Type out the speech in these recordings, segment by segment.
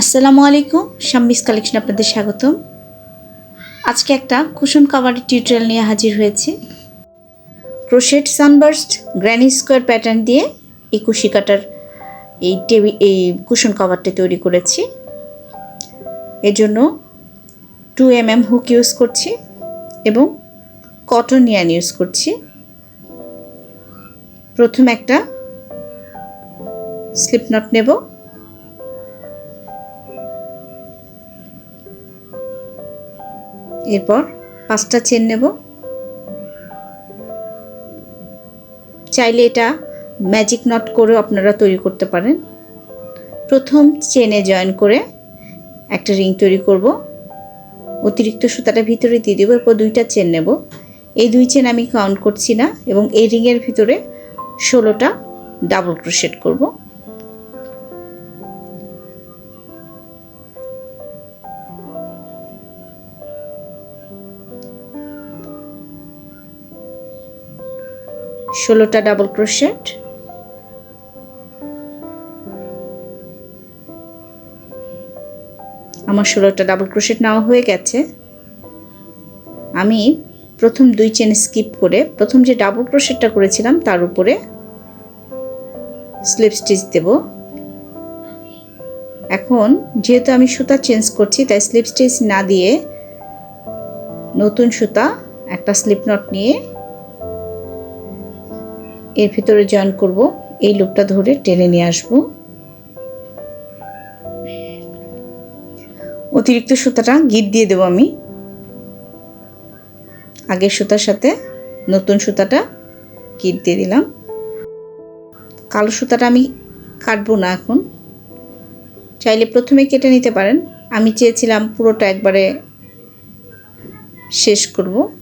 আসসালামু আলাইকুম, শাম্মিস কালেকশন আপনাদের স্বাগতম। আজকে একটা কুশন কাভারের টিউটোরিয়াল নিয়ে হাজির হয়েছি। Crochet sunburst granny square pattern দিয়ে এই কুশি কাটার এই টেবি, এই কুশন কাভারটা তৈরি করেছি। এর জন্য two M M hook use করছি এবং কটন ইয়ান ইউজ করছি। প্রথম একটা স্লিপ নট নেব। এরপর পাঁচটা চেন নেব। চাইলে এটা ম্যাজিক নট করেও আপনারা তৈরি করতে পারেন। প্রথম চেনে জয়েন করে একটা রিং তৈরি করব। অতিরিক্ত সুতাটা ভিতরে দিয়ে দেবো, এরপর দুইটা চেন নেব। এই দুই চেন আমি কাউন্ট করছি না এবং এই রিংয়ের ভিতরে ষোলোটা ডাবল ক্রোশেট করব। ষোলোটা ডাবল ক্রোশেট আমার ষোলোটা ডাবল ক্রোশেট নেওয়া হয়ে গেছে। আমি প্রথম দুই চেন স্কিপ করে প্রথম যে ডাবল ক্রোশেটটা করেছিলাম, তার উপরে স্লিপ স্টিচ দেব। এখন যেহেতু আমি সুতা চেঞ্জ করছি, তাই স্লিপ স্টিচ না দিয়ে নতুন সুতা একটা স্লিপ নট নিয়ে এর ভিতরে জয়েন করব। এই লুপটা ধরে টেনে নিয়ে আসব। অতিরিক্ত সুতাটা গিট দিয়ে দেবো আমি। আগের সুতার সাথে নতুন সুতাটা গিট দিয়ে দিলাম। কালো সুতাটা আমি কাটবো না এখন। চাইলে প্রথমে কেটে নিতে পারেন। আমি চেয়েছিলাম পুরোটা একবারে শেষ করব।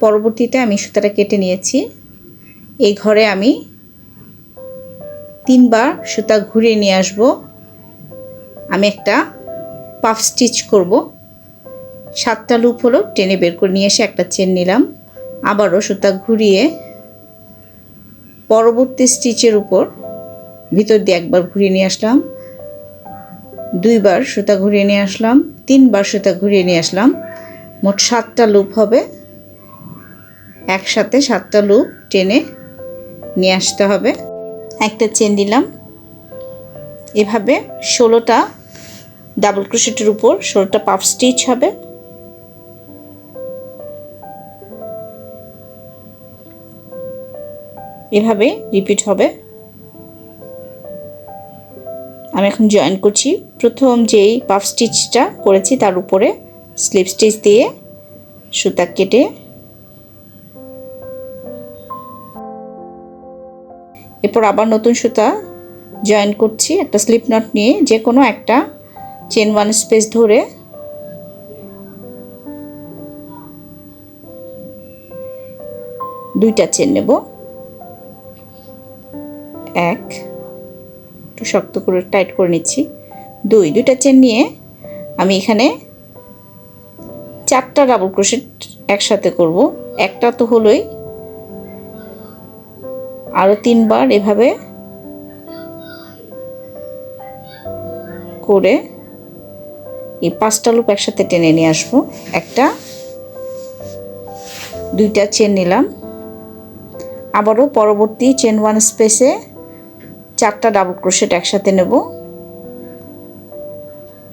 পরবর্তীতে আমি সুতাটা কেটে নিয়েছি। এই ঘরে আমি তিনবার সুতা ঘুরিয়ে নিয়ে আসব। আমি একটা পাফ স্টিচ করব। সাতটা লুপ হলো, টেনে বের করে নিয়ে এসে একটা চেন নিলাম। আবারও সুতা ঘুরিয়ে পরবর্তী স্টিচের উপর ভিতর দিয়ে একবার ঘুরিয়ে নিয়ে আসলাম। দুইবার সুতা ঘুরিয়ে নিয়ে আসলাম, তিনবার সুতা ঘুরিয়ে নিয়ে আসলাম। মোট সাতটা লুপ হবে। একসাথে সাতটা লুপ টেনে নিয়ে আসতে হবে। একটা চেন দিলাম এভাবে ষোলোটা ডাবল ক্রোশেটের উপর ষোলোটা পাফ স্টিচ হবে। এভাবে রিপিট হবে। আমি এখন জয়েন করছি। প্রথম যেই পাফ স্টিচটা করেছি তার উপরে স্লিপ স্টিচ দিয়ে সুতা কেটে এরপর আবার নতুন সুতা জয়েন করছি, একটা স্লিপ নট নিয়ে যে কোনো একটা চেন ওয়ান স্পেস ধরে। দুইটা চেন নেব। এক, একটু শক্ত করে টাইট করে নিচ্ছি। দুই, দুইটা চেন নিয়ে আমি এখানে চারটা ডাবল ক্রোশেট একসাথে করব। একটা তো হলোই আরও তিনবার এভাবে করে এই পাঁচটা লুপ একসাথে টেনে নিয়ে আসব। একটা, দুইটা চেন নিলাম। আবারও পরবর্তী চেন ওয়ান স্পেসে চারটা ডাবল ক্রোশেট একসাথে নেব।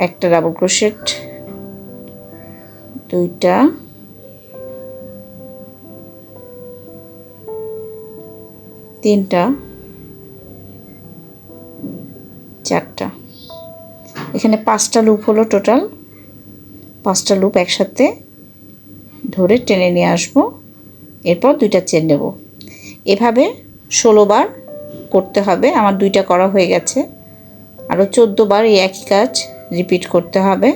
একটা ডাবল ক্রোশেট দুইটা তিনটা, চারটা। এখানে পাঁচটা লুপ হলো টোটাল পাঁচটা লুপ একসাথে ধরে টেনে নিয়ে আসব। এরপর দুইটা চেন নেব। এভাবে ষোলোবার করতে হবে। আমার দুইটা করা হয়ে গেছে। আরও বার এই একই কাজ রিপিট করতে হবে।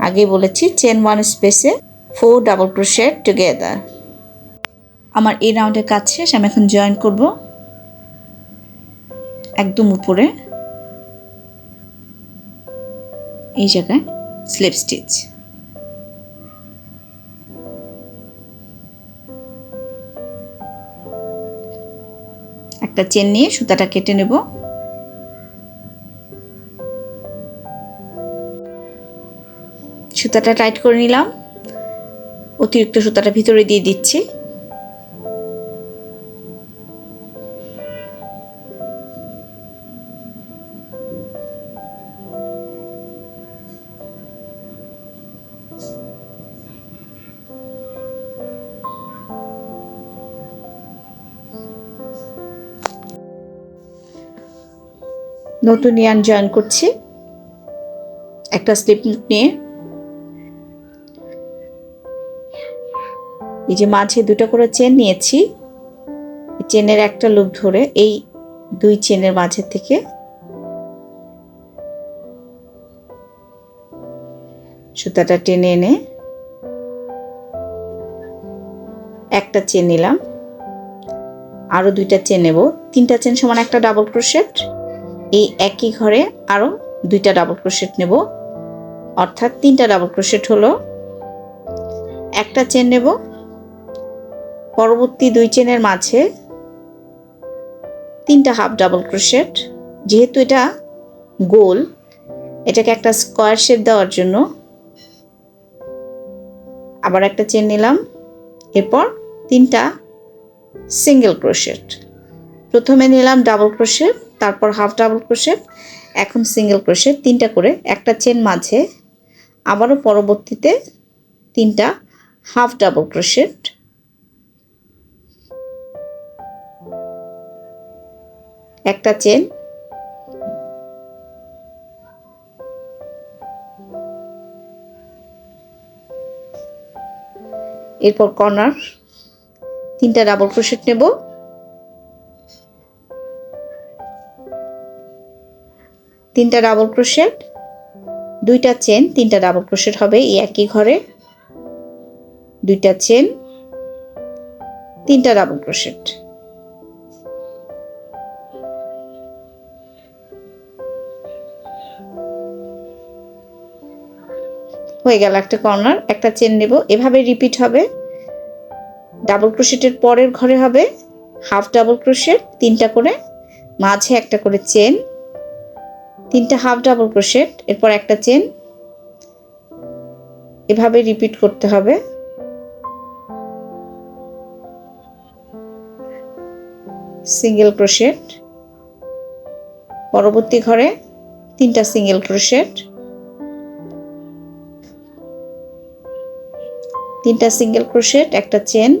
আগে বলেছি চেন ওয়ান স্পেসে ফোর ডাবল ক্রোশেট টুগেদার আমার এই রাউন্ডের কাজ শেষ, আমি এখন জয়েন করব একদম উপরে। এই জায়গায় স্লিপ স্টিচ একটা চেন নিয়ে সুতাটা কেটে নেব। সুতাটা টাইট করে নিলাম। অতিরিক্ত সুতাটা ভিতরে দিয়ে দিচ্ছি। নতুন ইয়ান জয়েন করছি। একটা স্লিপ নিয়ে। এই যে মাঝে দুটো করে চেন নিয়েছি। চেনের একটা লুপ ধরে এই দুই চেনের মাঝে থেকে। সুতাটা টেনে এনে একটা চেন নিলাম। আরও দুইটা চেন নেব। তিনটা চেন সমান একটা ডাবল ক্রোশেট। এই একই ঘরে আরও দুইটা ডাবল ক্রোশেট নেব। অর্থাৎ তিনটা ডাবল ক্রোশেট হলো। একটা চেন নেব। পরবর্তী দুই চেনের মাঝে তিনটা হাফ ডাবল ক্রোশেট যেহেতু এটা গোল, এটাকে একটা স্কোয়ার শেপ দেওয়ার জন্য আবার একটা চেন নিলাম। এরপর তিনটা সিঙ্গেল ক্রোশেট প্রথমে নিলাম ডাবল ক্রোশেট তারপর হাফ ডাবল ক্রোশেট এখন সিঙ্গেল ক্রোশেট তিনটা করে, একটা চেন মাঝে, আবারও পরবর্তীতে তিনটা হাফ ডাবল ক্রোশেট একটা চেন এরপর কর্নার তিনটা ডাবল ক্রোশেট নেব। তিনটা ডাবল ক্রোশেট, দুইটা চেন, তিনটা ডাবল ক্রোশেট হবে এই একই ঘরে। দুইটা চেন, তিনটা ডাবল ক্রোশেট। হয়ে গেল একটা কর্নার, একটা চেন নেব। এভাবে রিপিট হবে। ডাবল ক্রোশেটের পরের ঘরে হবে। হাফ ডাবল ক্রোশেট, তিনটা করে। মাঝে একটা করে চেন তিনটা হাফ ডাবল ক্রোশেট এরপর একটা চেন এভাবে রিপিট করতে হবে। সিঙ্গেল ক্রোশেট পরবর্তী ঘরে তিনটা সিঙ্গেল ক্রোশেট তিনটা সিঙ্গেল ক্রোশেট একটা চেন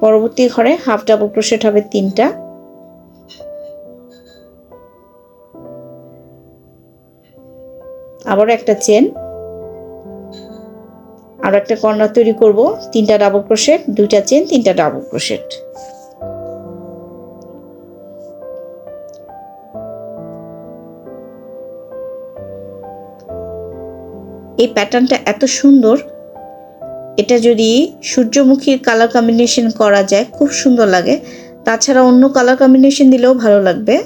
পরবর্তী ঘরে হাফ ডাবল ক্রোশেট হবে তিনটা। আবার একটা চেন আর একটা কর্নার তৈরি করব। তিনটা ডাবল ক্রোশেট দুইটা চেন তিনটা ডাবল ক্রোশেট এই প্যাটার্নটা এত সুন্দর। এটা যদি সূর্যমুখীর কালার কম্বিনেশন করা যায়, খুব সুন্দর লাগে। তাছাড়া অন্য কালার কম্বিনেশন দিলেও ভালো লাগবে।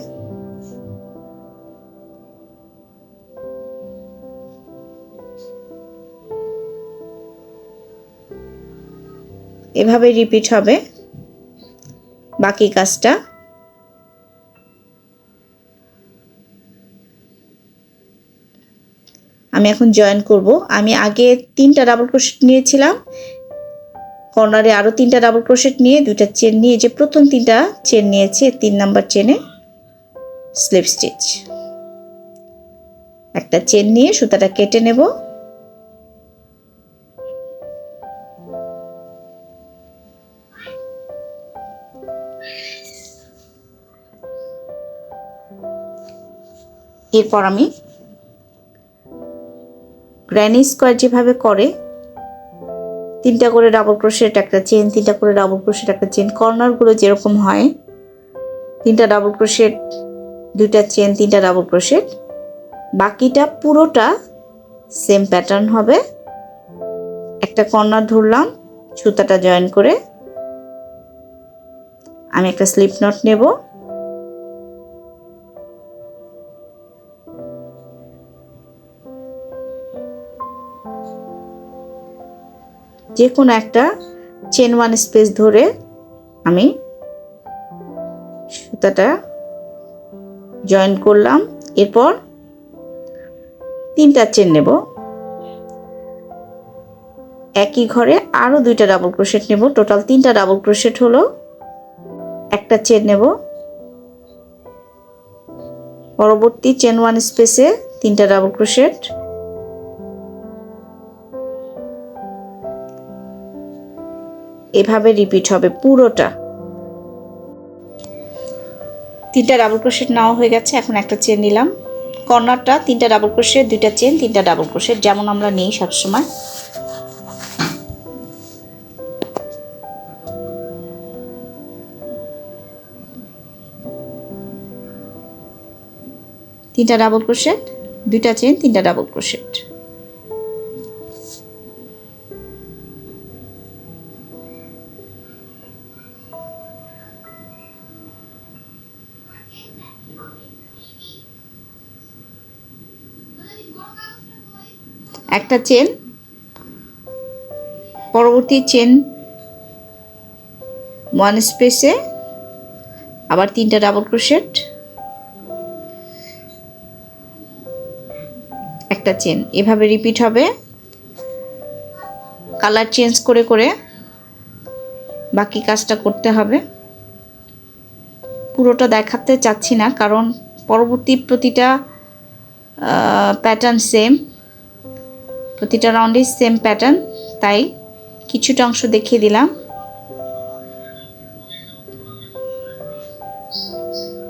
এভাবে রিপিট হবে। বাকি কাজটা আমি এখন জয়েন করব। আমি আগে তিনটা ডাবল ক্রোশেট নিয়েছিলাম। কর্নারে আরও তিনটা ডাবল ক্রোশেট নিয়ে, দুইটা চেন নিয়ে যে প্রথম তিনটা চেন নিয়েছে তিন নাম্বার চেনে স্লিপ স্টিচ একটা চেন নিয়ে সুতাটা কেটে নেব। এরপর আমি গ্র্যানি স্কোয়ার যেভাবে করে, তিনটা করে ডাবল ক্রোশেট একটা চেন তিনটা করে ডাবল ক্রোশেট একটা চেন কর্নারগুলো যেরকম হয়, তিনটা ডাবল ক্রোশেট দুইটা চেন তিনটা ডাবল ক্রোশেট বাকিটা পুরোটা সেম প্যাটার্ন হবে। একটা কর্নার ধরলাম, সুতাটা জয়েন করে, আমি একটা স্লিপ নট নেব। যে কোনো একটা চেন ওয়ান স্পেস ধরে আমি সুতাটা জয়েন করলাম। এরপর তিনটা চেন নেব। একই ঘরে আরও দুইটা ডাবল ক্রোশেট নেব। টোটাল তিনটা ডাবল ক্রোশেট হলো। একটা চেন নেব। পরবর্তী চেন ওয়ান স্পেসে তিনটা ডাবল ক্রোশেট এভাবে রিপিট হবে পুরোটা। তিনটা ডাবল ক্রোশেট নেওয়া হয়ে গেছে, এখন একটা চেন নিলাম। কর্নারটা তিনটা ডাবল ক্রোশেট দুইটা চেন তিনটা ডাবল ক্রোশেট যেমন আমরা নিই সবসময়। তিনটা ডাবল ক্রোশেট দুইটা চেন তিনটা ডাবল ক্রোশেট একটা চেন পরবর্তী চেন ওয়ান স্পেসে আবার তিনটা ডাবল ক্রোশেট একটা চেন এভাবে রিপিট হবে। কালার চেঞ্জ করে করে বাকি কাজটা করতে হবে। পুরোটা দেখাতে চাচ্ছি না, কারণ পরবর্তী প্রতিটা প্যাটার্ন সেম প্রতিটা রাউন্ডেই সেম প্যাটার্ন তাই কিছুটা অংশ দেখিয়ে দিলাম।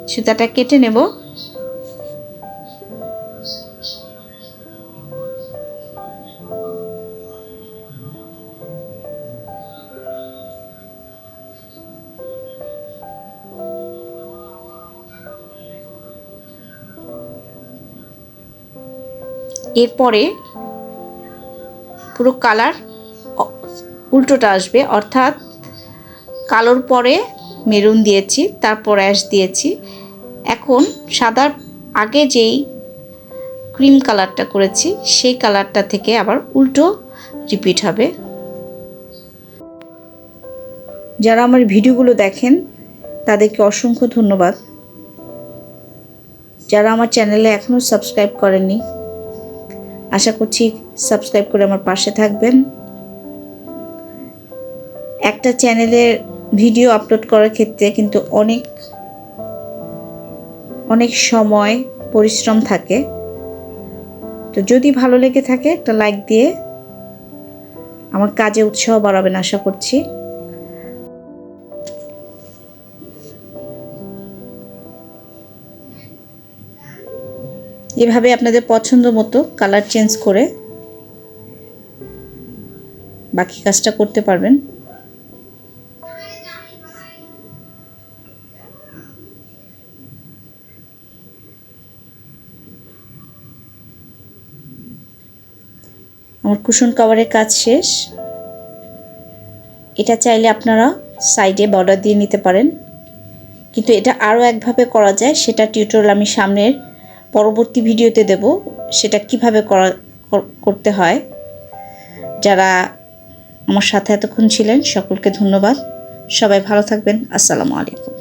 সুতাটা কেটে নেব। এরপরে পুরো কালার উল্টোটা আসবে। অর্থাৎ কালোর পরে মেরুন দিয়েছি, তারপর অ্যাশ দিয়েছি। এখন সাদার আগে যেই ক্রিম কালারটা করেছি, সেই কালারটা থেকে আবার উল্টো রিপিট হবে। যারা আমার ভিডিওগুলো দেখেন, তাদেরকে অসংখ্য ধন্যবাদ। যারা আমার চ্যানেলে এখনও সাবস্ক্রাইব করেননি আশা করছি সাবস্ক্রাইব করে আমার পাশে থাকবেন। একটা চ্যানেলের ভিডিও আপলোড করার ক্ষেত্রে কিন্তু অনেক অনেক সময় পরিশ্রম থাকে। তো যদি ভালো লেগে থাকে একটা লাইক দিয়ে আমার কাজে উৎসাহ বাড়াবেন আশা করছি। এভাবে আপনাদের পছন্দ মতো কালার চেঞ্জ করে বাকি কাজটা করতে পারবেন। আমার কুশন কাভারের কাজ শেষ। এটা চাইলে আপনারা সাইডে বর্ডার দিয়ে নিতে পারেন। কিন্তু এটা আরও একভাবে করা যায়, সেটা টিউটোরিয়াল আমি সামনের পরবর্তী ভিডিওতে দেব সেটা কীভাবে করা করতে হয়। যারা আমার সাথে এতক্ষণ ছিলেন, সকলকে ধন্যবাদ। সবাই ভালো থাকবেন। আসসালামু আলাইকুম।